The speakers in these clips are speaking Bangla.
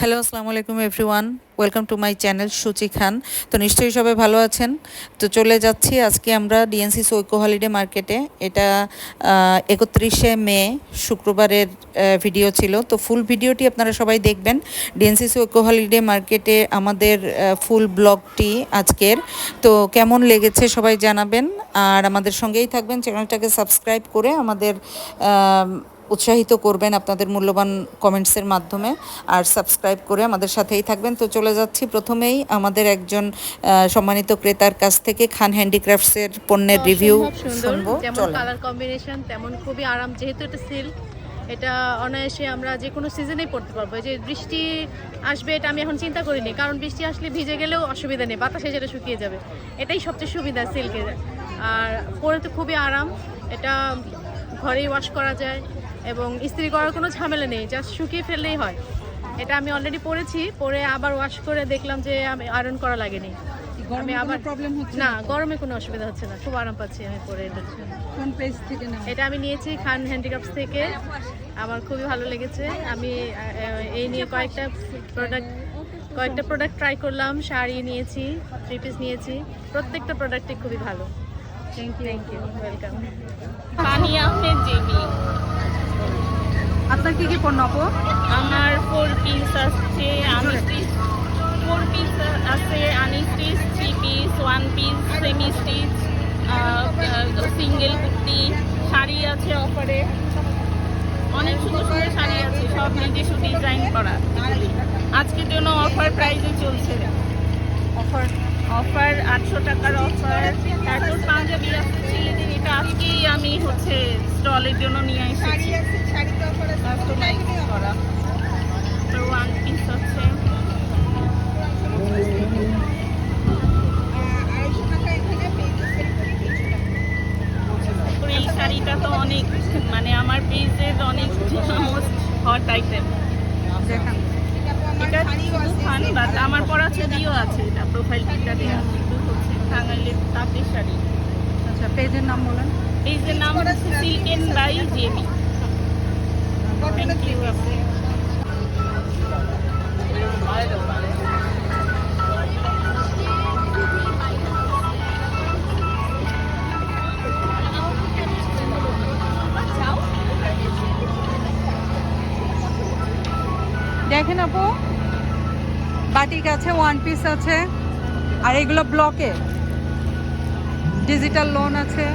হ্যালো, আসসালামু আলাইকুম everyone. Welcome to my channel Suchi Khan. তো নিশ্চয়ই সবাই ভালো আছেন? তো চলে যাচ্ছি আজকে আমরা ডিএনসি সৈকো হলিডে মার্কেটে। এটা একত্রিশে মে শুক্রবারের ভিডিও ছিল। তো ফুল ভিডিওটি আপনারা সবাই দেখবেন। ডিএনসি সৈকো হলিডে মার্কেটে আমাদের ফুল ব্লগটি আজকের। তো কেমন লেগেছে সবাই জানাবেন। আর আমাদের সঙ্গেই থাকবেন। চ্যানেলটাকে সাবস্ক্রাইব করে আমাদের উৎসাহিত করবেন আপনাদের মূল্যবান কমেন্টসের মাধ্যমে আর সাবস্ক্রাইব করে আমাদের সাথেই থাকবেন। তো চলে যাচ্ছি প্রথমেই আমাদের একজন সম্মানিত ক্রেতার কাছ থেকে খান হ্যান্ডিক্রাফটসের পণ্যের রিভিউ শুনব। যেমন কালার কম্বিনেশন তেমন খুবই আরাম। যেহেতু এটা সিল্ক এটা অনায়াসে আমরা যে কোনো সিজনেই পড়তে পারব। এই যে বৃষ্টি আসবে এটা আমি এখন চিন্তা করিনি কারণ বৃষ্টি আসলে ভিজে গেলেও অসুবিধা নেই বাতাসে যেটা শুকিয়ে যাবে। এটাই সবচেয়ে সুবিধা সিল্কের আর পরে তো খুবই আরাম এটা ঘরেই ওয়াশ করা যায়। এবং ইস্ত্রি করার কোনো ঝামেলা নেই জাস্ট শুকিয়ে ফেললেই হয়। এটা আমি অলরেডি পরেছি পরে আবার ওয়াশ করে দেখলাম যে আমি আয়রন করা লাগেনি। আমি আবার প্রবলেম হচ্ছে? না গরমে কোনো অসুবিধা হচ্ছে না খুব আরাম পাচ্ছি আমি পরে এটা। কোন পেজ থেকে এটা আমি নিয়েছি খান হ্যান্ডিক্রাফটস থেকে। আমার খুবই ভালো লেগেছে। আমি এই নিয়ে কয়েকটা প্রোডাক্ট কয়েকটা প্রোডাক্ট ট্রাই করলাম শাড়ি নিয়েছি থ্রি পিস নিয়েছি। প্রত্যেকটা প্রোডাক্টই খুবই ভালো। Thank you thank you welcome পানি আহমেদ জেবি আপনার কি কি পণ্য আপু? আমার ফোর পিস আছে আনস্টিচ ফোর পিস আছে unstitch three piece one piece semi stitch single kurti sari আছে অফারে অনেক সুন্দর সুন্দর শাড়ি আছে সব নিজস্ব ডিজাইন করা। আজকের জন্য অফার প্রাইসে চলছে। অফার অফার আটশো টাকার অফার তারপর পাঞ্জাবি আছে ছেলেদের এটা আজকেই আমি হচ্ছে স্টলের জন্য নিয়ে এসেছি। কাস্টমাইজ করা। তো ওয়ান পিস আছে এই শাড়িটা তো অনেক মানে আমার পেজের অনেক মোস্ট হট আইটেম দেখান। এটা ফান বাট আমার পরা ছবিও আছে এটা প্রোফাইল পিকটা দেওয়া কিন্তু হচ্ছে টাঙ্গাইলের তাঁতের শাড়ি আচ্ছা পেজের নাম যে নাম হচ্ছে silken by Jemi thank you দেখেন আপু বাটিক আছে ওয়ান পিস আছে, আর এগুলো ব্লকে ডিজিটাল লোন আছে।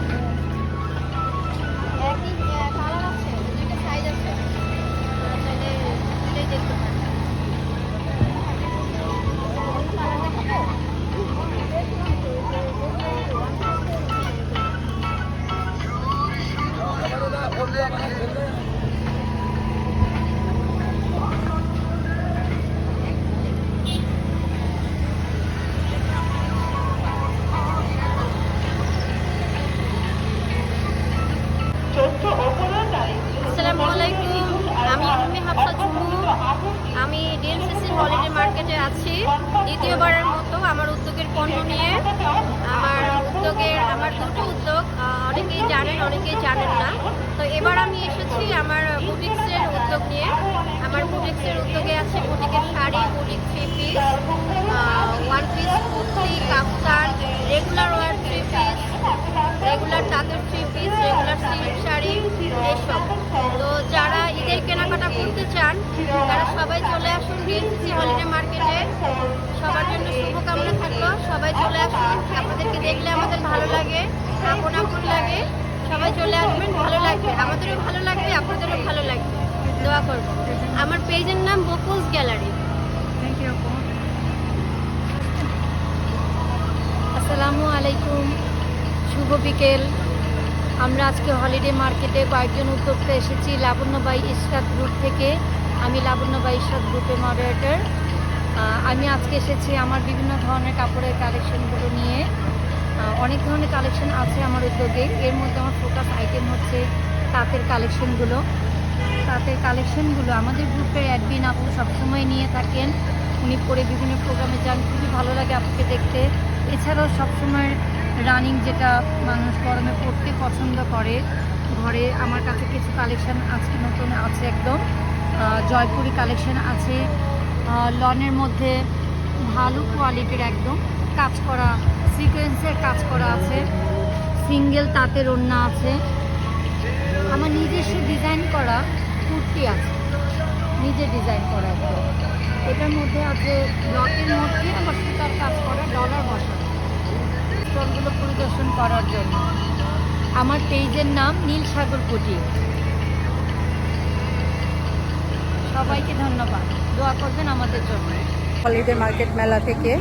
আছি। দ্বিতীয়বারের মতো আমার উদ্যোগের পণ্য নিয়ে আমার উদ্যোগের আমার দুটো উদ্যোগ অনেকেই জানেন অনেকেই জানেন না। তো এবার আমি এসেছি আমার বুটিক্সের উদ্যোগ নিয়ে। আমার বুটিক্সের উদ্যোগে আছে বুটিকের sari, boutique three piece one piece kurti, kaftan regular wear three piece regular তাঁতের three piece regular silk sari, এসব। তো যারা ঈদের কেনাকাটা করতে চান, তারা সবাই চলে আসুন ডিএনসিসি হলিডে মার্কেটে সবার জন্য শুভকামনা থাকল। সবাই চলে আসুন। আপনাদেরকে দেখলে আমাদের ভালো লাগে, আপন আপন লাগে। সবাই চলে আসবেন, ভালো লাগবে। আমাদেরও ভালো লাগবে, আপনাদেরও ভালো লাগবে। দোয়া করব। আমার পেজের নাম বকুলস গ্যালারি। আসসালামু আলাইকুম। শুভ বিকেল। আমরা আজকে হলিডে মার্কেটে কয়েকজন উদ্যোক্তা এসেছি লাবণ্যবাই ইস্কাত গ্রুপ থেকে। আমি লাবণ্যবাই ইস্কাত গ্রুপের মডারেটার আমি আজকে এসেছি আমার বিভিন্ন ধরনের কাপড়ের কালেকশনগুলো নিয়ে। অনেক ধরনের কালেকশন আছে আমার উদ্যোগে। এর মধ্যে আমার ফোকাস আইটেম হচ্ছে তাঁতের কালেকশনগুলো তাঁতের কালেকশনগুলো আমাদের গ্রুপের অ্যাডমিন আপু সবসময় নিয়ে থাকেন। উনি পরে বিভিন্ন প্রোগ্রামে যান, খুবই ভালো লাগে আপুকে দেখতে। এছাড়াও সবসময় রানিং যেটা মানুষ গরমে পড়তে পছন্দ করে, ঘরে আমার কাছে কিছু কালেকশন আজকে নতুন আছে একদম। জয়পুরি কালেকশন আছে। লনের মধ্যে ভালো কোয়ালিটির একদম কাজ করা সিকোয়েন্সের কাজ করা আছে। সিঙ্গেল তাঁতের ওড়না আছে। আমার নিজস্ব ডিজাইন করা কুর্তি আছে। নিজে ডিজাইন করা একদম। এটার মধ্যে আছে ব্লকের মধ্যে আবার সুতার কাজ করা ডলার বসানো। স্টলগুলো পরিদর্শন করার জন্য। আমার পেজের নাম নীল সাগর কুটির। সবাইকে ধন্যবাদ। দোয়া করবেন আমাদের জন্য। হলিডে মার্কেট মেলা থেকে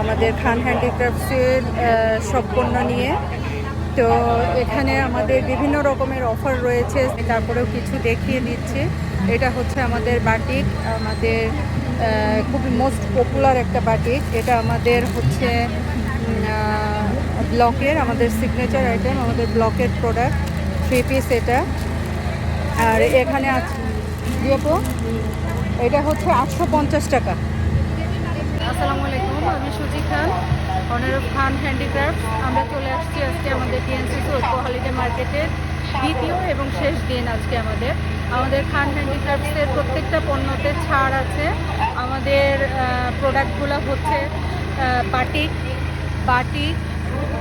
আমাদের খান হ্যান্ডিক্রাফটসের সব পণ্য নিয়ে। তো এখানে আমাদের বিভিন্ন রকমের অফার রয়েছে, তারপরেও কিছু দেখিয়ে দিচ্ছে। এটা হচ্ছে আমাদের বাটিক, আমাদের খুবই মোস্ট পপুলার একটা বাটিক। এটা আমাদের হচ্ছে ব্লকের, আমাদের সিগনেচার আইটেম আমাদের ব্লকের প্রোডাক্ট থ্রি পিস এটা। আর এখানে আছে এটা হচ্ছে আটশো পঞ্চাশ টাকা। আসসালামু আলাইকুম, আমি সুজি খান অনার খান হ্যান্ডিক্রাফট আমরা চলে আসছি আজকে আমাদের টিএনসি ঐক্য হলিডে মার্কেটের দ্বিতীয় এবং শেষ দিন আজকে আমাদের। আমাদের খান হ্যান্ডিক্রাফটসের প্রত্যেকটা পণ্যতে ছাড় আছে। আমাদের প্রোডাক্টগুলো হচ্ছে বাটিক বাটিক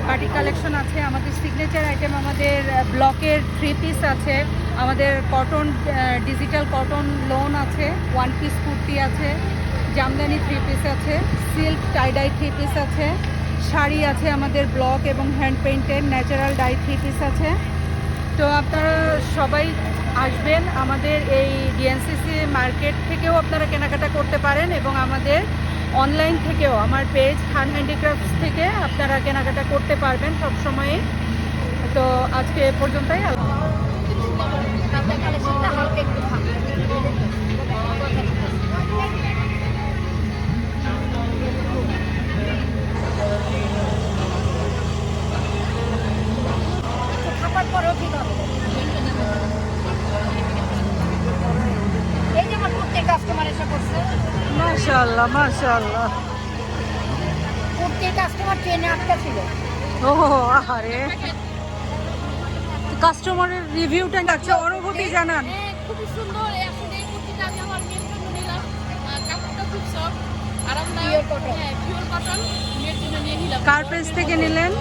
বাটিক কালেকশন আছে, আমাদের সিগনেচার আইটেম আমাদের ব্লকের থ্রি পিস আছে, আমাদের কটন ডিজিটাল কটন লোন আছে ওয়ান পিস কুর্তি আছে জামদানি থ্রি পিস আছে silk tie dye three piece আছে, শাড়ি আছে আমাদের ব্লক এবং hand painted natural dye three piece আছে। তো আপনারা সবাই আসবেন আমাদের এই ডিএনসিসি মার্কেট থেকেও আপনারা কেনাকাটা করতে পারেন এবং আমাদের অনলাইন থেকেও, আমার পেজ খান হ্যান্ডিক্রাফটস থেকে আপনারা কেনাকাটা করতে পারবেন সব সময়ে তো আজকে পর্যন্তই মাশাআল্লাহ প্রত্যেক কাস্টমার ট্রেনে আটকা ছিল। ও আহারে। কাস্টমারের রিভিউটা ডাকছে অনুভূতি জানান। হ্যাঁ, সুন্দর। আসলে এই কুর্তিটা আমি আমার মেয়ের জন্য নিলাম। কাপড়টা খুব সফট আরামদায়ক হ্যাঁ পিওর কটন মেয়ের জন্য নিয়ে নিলাম। কার পেজ থেকে নিলেন?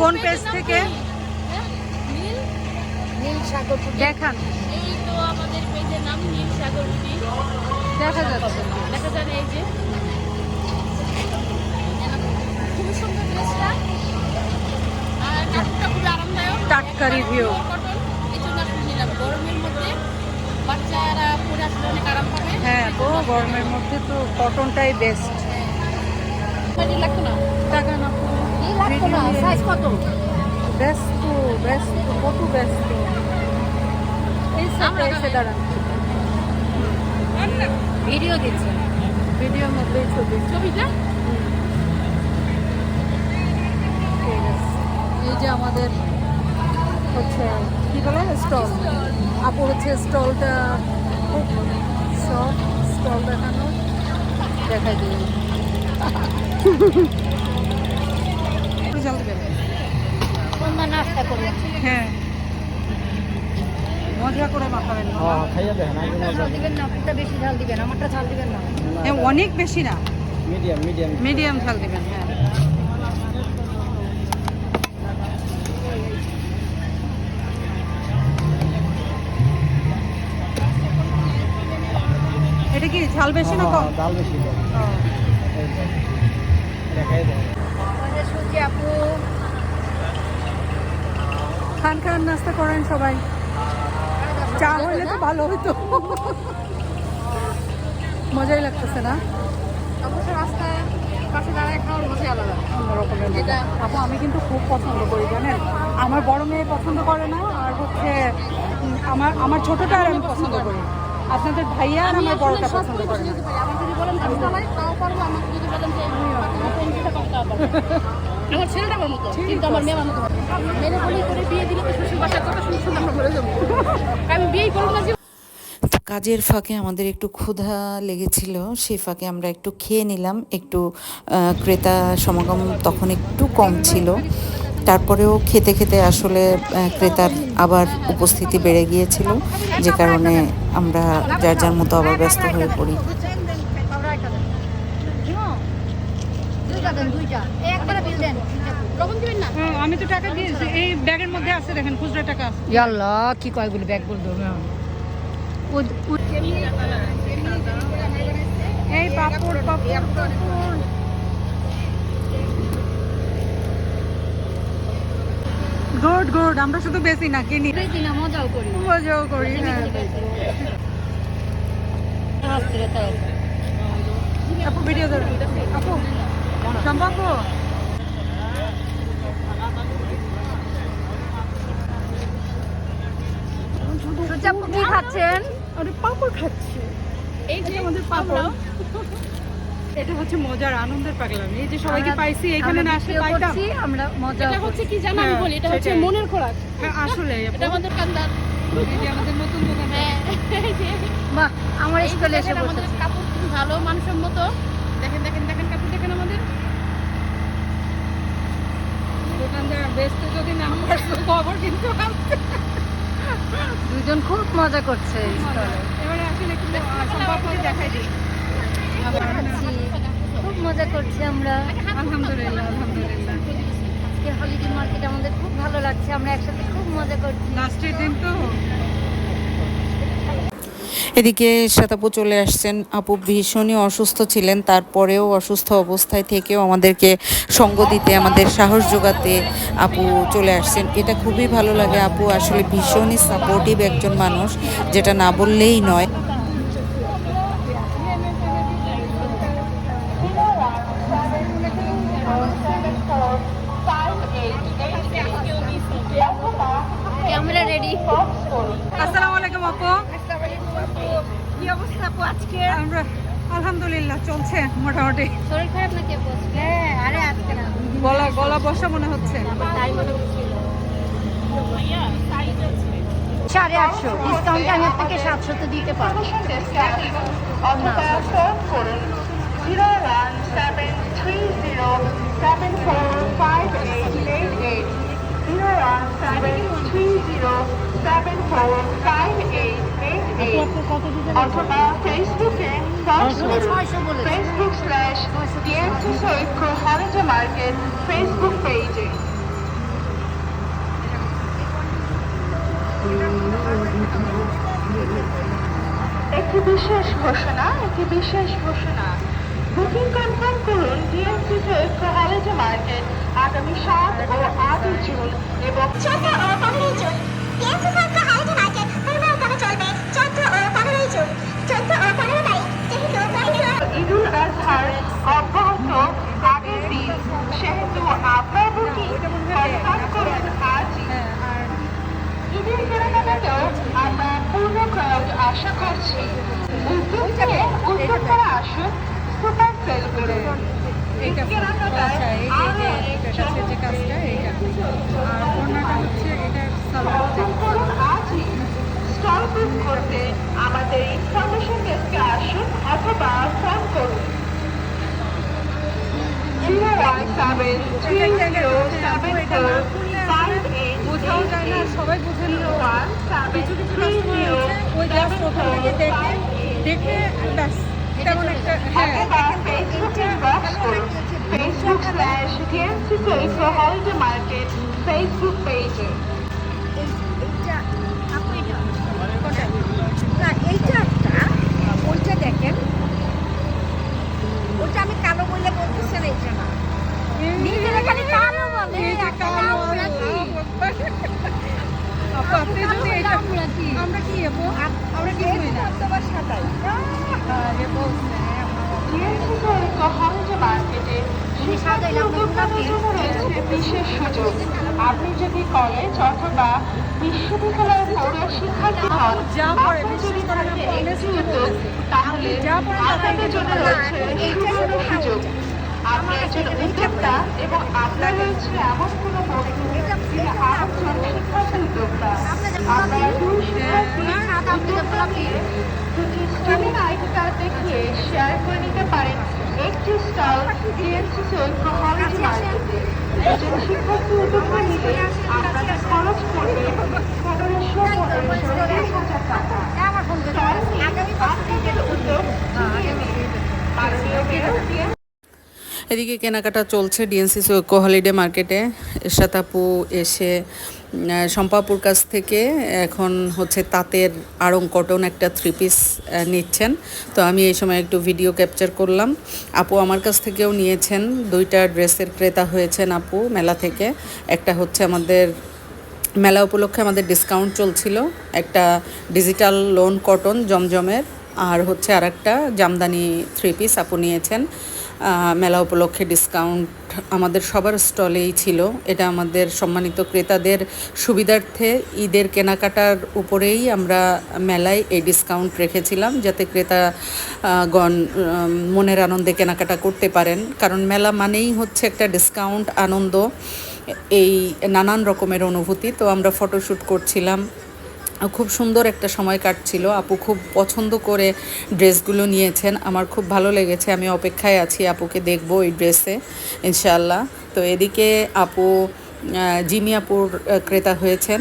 কোন পেজ থেকে? হ্যাঁ, নীল? নীল সাগর দেখান এই তো আমাদের পেজের নাম নীল সাগর দেখা যাচ্ছে। দেখা যায় এই যে। খুবই সুন্দর ড্রেসটা আর কাপড়টা খুবই আরামদায়ক। টাটকা review। এই জন্য আসলে নিলাম। গরমের মধ্যে বাচ্চারা পরে আসলে অনেক আরাম পাবে। হ্যাঁ তো গরমের মধ্যে তো কটনটাই বেস্ট লাগতো না? টাকা না লাগতো না। সাইজ কত? ব্যস্ত ব্যস্ত কত ব্যস্ত এই সাইডে দাঁড়ান। ভিডিও দিচ্ছে। ভিডিওর মধ্যেই ছবি। ছবিটা। এই যে আমাদের হচ্ছে কি বলে? স্টল। আপু হচ্ছে স্টলটা খুব সব স্টল দেখানো। দিবেন তোমরা নাস্তা করবে হ্যাঁ। মজা করে মাখাবেন বাবা। ঝাল দিবেন না আপনারটা বেশি ঝাল দিবেন আমারটা ঝাল দিবেন না হ্যাঁ অনেক বেশি না মিডিয়াম মিডিয়াম মিডিয়াম ঝাল দিবেন হ্যাঁ এটা কি ঝাল বেশি না কম ডাল বেশি দাও। ও। এই যে। দেখাই দাও আমাদের আপু খান খান নাস্তা করেন সবাই চা হইলে তো ভালো হইতো। মজাই লাগতেছে না? রাস্তায় পাশে দাঁড়ায় খাওয়ার মজাই আলাদা। অন্যরকমের মজা। আপু আমি কিন্তু খুব পছন্দ করি জানেন? আমার বড় মেয়ে পছন্দ করে না আর হচ্ছে আমার আমার ছোটটা আর আমি পছন্দ করি আপনাদের ভাইয়া আর আমার বড়টা পছন্দ করে না। আমার যদি বলেন তাও পারব আমাকে যদি বলেন যে পেন্সিলটা করতে পারব। আমার ছেলেটা আমার মতো কিন্তু আমার মেয়ে আমার মতো বলি করে বিয়ে দিলে তো শ্বশুর বাসার কথা শুনে শুনে আমরা মরে যাব। আমি বিয়েই করব না কাজের ফাঁকে আমাদের একটু ক্ষুধা লেগেছিল সেই ফাঁকে আমরা একটু খেয়ে নিলাম একটু ক্রেতা সমাগম তখন একটু কম ছিল। তারপরেও খেতে খেতে আসলে ক্রেতার আবার উপস্থিতি বেড়ে গিয়েছিল যে কারণে আমরা যার যার মতো আবার ব্যস্ত হয়ে পড়ি দুইটা দেন দুইটা এই একবারে বিল দেন লবণ দিবেন না হ্যাঁ, আমি তো টাকা দিয়েছি। এই ব্যাগের মধ্যে আছে দেখেন খুচরা টাকা আছে। ইয়াল্লা কি কয় বলে ব্যাগ বল ধরবে? এই পাপড় পাপড় পাপড়। গুড গুড আমরা শুধু বেশি না কিনি। বেশি না মজাও করি মজাও করি হ্যাঁ। আপু ভিডিও ধরো। আপু সম্ভব? আপু কি খাচ্ছেন? আরে পাপড় খাচ্ছি। এই যে আমাদের পাপড়। এটা হচ্ছে মজার আনন্দের পাগলামি। এই যে সবাইকে পাইছি এখানে না আসলে পাইতাম। আমরা মজা এটা হচ্ছে কি জানো আমি হ্যাঁ, বলি? এটা হচ্ছে মনের খোরাক। হ্যাঁ আসলে এটা আমাদের কান্দার। এই যে আমাদের নতুন দোকান। হ্যাঁ এই যে। বাহ আমার এই এসে দেখেন কাপড় খুব ভালো মানসম্মত। দেখেন দেখেন দেখেন আমাদের দোকানদার বেচতে যদি নাম্বার খবর কিন্তু দুজন খুব মজা করছে এবারে আসলে একটু দেখাই দিই। খুব মজা করছি আমরা। আলহামদুলিল্লাহ আলহামদুলিল্লাহ। আজকে হলিডে মার্কেট আমাদের খুব ভালো লাগছে। আমরা একসাথে খুব মজা করছি। লাস্টের দিন তো এদিকে শ্বেতাপু চলে আসছেন। আপু ভীষণই অসুস্থ ছিলেন, তারপরেও অসুস্থ অবস্থায় থেকেও আমাদেরকে সঙ্গ দিতে, আমাদের সাহস যোগাতে আপু চলে আসছেন। এটা খুবই ভালো লাগে আপু, আসলে ভীষণই সাপোর্টিভ একজন মানুষ, যেটা না বললেই নয়। আলহামদুলিল্লাহ চলছে মোটামুটি। শরীর খারাপ নাকি হ্যাঁ আরে আজকে না। গলা গলা বসা মনে হচ্ছে। তাই সাড়ে আটশো ডিসকাউন্টে আমি আপনাকে সাতশোতে দিতে পারব। অথবা ফোন করুন zero one seven three zero seven অথবা ফেসবুকে ফেসবুক স্ল্যাশ ডিএমসি সৈক্য মার্কেট ফেসবুক পেজে একটি বিশেষ ঘোষণা একটি বিশেষ ঘোষণা। বুকিং কনফার্ম করুন ডিএমসি সৈক্য হানিজা মার্কেট আগামী সাত ও আটই জুন এবং ও পনেরোই জুন ঈদুল আজহার অব্যাহত আগের দিন সেহেতু আপনার করুন ঈদের কেনাকাটাতেও আমরা পূর্ণ আশা করছি। উদ্যোগ নিয়ে উদ্যোগ করে আসুন সুপার সেল করে। এইটা কেনাকাটায় আচ্ছা যে কাজটা এইটা। আর হচ্ছে এটা স্টল বুক করতে আমাদের ইনফরমেশন ডেস্কে আসুন অথবা ফোন করুন। Zero one seven three zero seven four five eight বোঝাও যায় না সবাই বুঝে নিল। কিছু কিছু কাস্টমার ওই জাস্ট ওখান থেকে দেখে দেখে ব্যাস তেমন একটা হ্যাঁ অথবা ফেসবুকে ইনবক্স করুন। ফেসবুক স্ল্যাশ ডিএমসি সৈক্য হলিডে মার্কেট ফেসবুক পেজে এইটা আপু এটা কোনটা? না এইটা একটা ওইটা দেখেন ওটা আমি কালো বলে বলতেছি না এইটা না নিজেরা খালি কালো বলে এই যে একটা কালো কামড়াতি। আপু আপনি যদি এটা কামড়াতি। আমরা কি আপু আমরা কি করি না তোমার সাদাই আরে বলছে ডিএমসি সৈক্য হলিডে মার্কেটে শিক্ষার্থী উদ্যোক্তাদের জন্য রয়েছে বিশেষ সুযোগ আপনি যদি কলেজ অথবা বিশ্ববিদ্যালয়ের পড়ুয়া শিক্ষার্থী হন যা পড়ে, আপনার যদি বিশেষ করে থাকে না কলেজ একটি উদ্যোগ তাহলে যা পড়া তাতে চলে জন্য রয়েছে হলো সুযোগ। আপনি একজন উদ্যোক্তা এবং আপনার রয়েছে এমন কোনো বন্ধু উদ্যোক্তা। দেখিয়ে শেয়ার করে নিতে পারেন, একটি স্টল এদিকে কেনাকাটা চলছে ডিএনসি সোকো হলিডে মার্কেটে। এরশাদ আপু এসে শম্পাপুর কাছ থেকে এখন হচ্ছে তাঁতের আড়ং কটন একটা থ্রি পিস নিচ্ছেন। তো আমি এই সময় একটু ভিডিও ক্যাপচার করলাম। আপু আমার কাছ থেকেও নিয়েছেন। দুইটা ড্রেসের ক্রেতা হয়েছেন আপু মেলা থেকে। একটা হচ্ছে আমাদের, মেলা উপলক্ষে আমাদের ডিসকাউন্ট চলছিল। একটা ডিজিটাল লোন কটন জমজমের। আর হচ্ছে আর একটা জামদানি থ্রি পিস আপু নিয়েছেন। মেলা উপলক্ষে ডিসকাউন্ট আমাদের সবার স্টলেই ছিল। এটা আমাদের সম্মানিত ক্রেতাদের সুবিধার্থে ঈদের কেনাকাটার উপরেই আমরা মেলায় এই ডিসকাউন্ট রেখেছিলাম, যাতে ক্রেতা গণ মনের আনন্দে কেনাকাটা করতে পারেন। কারণ মেলা মানেই হচ্ছে একটা ডিসকাউন্ট আনন্দ, এই নানান রকমের অনুভূতি। তো আমরা ফটোশ্যুট করছিলাম। খুব সুন্দর একটা সময় কাটছিল। আপু খুব পছন্দ করে ড্রেসগুলো নিয়েছেন। আমার খুব ভালো লেগেছে। আমি অপেক্ষায় আছি আপুকে দেখব এই ড্রেসে ইনশাল্লাহ তো এদিকে আপু জিমিয়াপুর জিমি আপুর ক্রেতা হয়েছেন।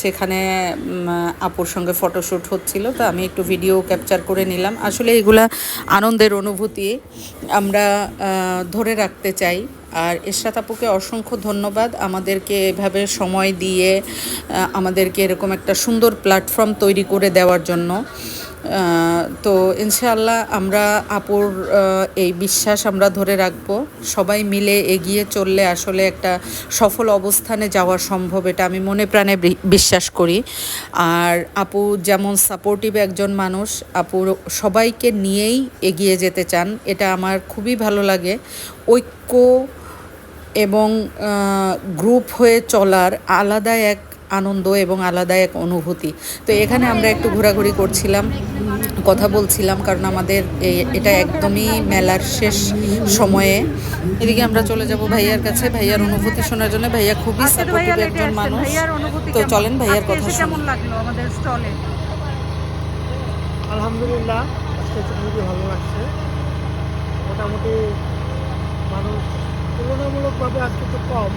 সেখানে আপুর সঙ্গে ফটোশ্যুট হচ্ছিল, তো আমি একটু ভিডিও ক্যাপচার করে নিলাম। আসলে এগুলা আনন্দের অনুভূতি, আমরা ধরে রাখতে চাই। আর এরশাদ আপুকে অসংখ্য ধন্যবাদ আমাদেরকে এভাবে সময় দিয়ে আমাদেরকে এরকম একটা সুন্দর প্ল্যাটফর্ম তৈরি করে দেওয়ার জন্য। তো ইনশাআল্লাহ আমরা আপুর এই বিশ্বাস আমরা ধরে রাখব। সবাই মিলে এগিয়ে চললে আসলে একটা সফল অবস্থানে যাওয়া সম্ভব, এটা আমি মনে প্রাণে বিশ্বাস করি। আর আপু যেমন সাপোর্টিভ একজন মানুষ, আপুর সবাইকে নিয়েই এগিয়ে যেতে চান, এটা আমার খুবই ভালো লাগে। ঐক্য এবং গ্রুপ হয়ে চলার আলাদা এক আনন্দ এবং আলাদা এক অনুভূতি। তো এখানে আমরা একটু ঘোরাঘুরি করছিলাম। কথা বলছিলাম কারণ আমাদের এই- এটা একদমই মেলার শেষ সময়ে। এদিকে আমরা চলে যাব ভাইয়ার কাছে। ভাইয়ার অনুভূতি শোনার জন্য ভাইয়া খুবই তো সাপোর্টিভ একজন মানুষ। তো চলেন ভাইয়ার কথা কেমন লাগল আমাদের স্টলে? আলহামদুলিল্লাহ খুবই ভালো লাগছে। মোটামুটি মানুষ তুলনামূলকভাবে আজকে একটু কম।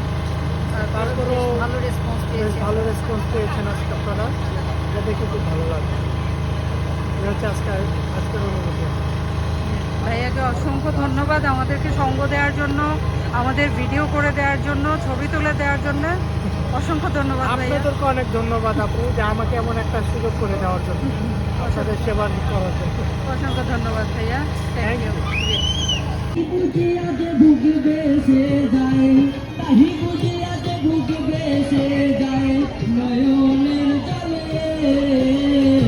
তারপরেও ভালো রেসপন্স বেশ ভালো রেসপন্স পেয়েছেন আজকে আপনারা। দেখে খুব ভালো লাগছে এটা হচ্ছে আজকে আজকের অনুভূতি ভাইয়াকে অসংখ্য ধন্যবাদ আমাদেরকে সঙ্গ দেওয়ার জন্য আমাদের ভিডিও করে দেওয়ার জন্য ছবি তুলে দেওয়ার জন্য। অসংখ্য ধন্যবাদ আপনাদেরকে অনেক ধন্যবাদ আপু যে আমাকে এমন একটা সুযোগ করে দেওয়ার জন্য আপনাদের সেবা করার জন্য। অসংখ্য ধন্যবাদ ভাইয়া। থ্যাংক ইউ ভালোবাসি বলে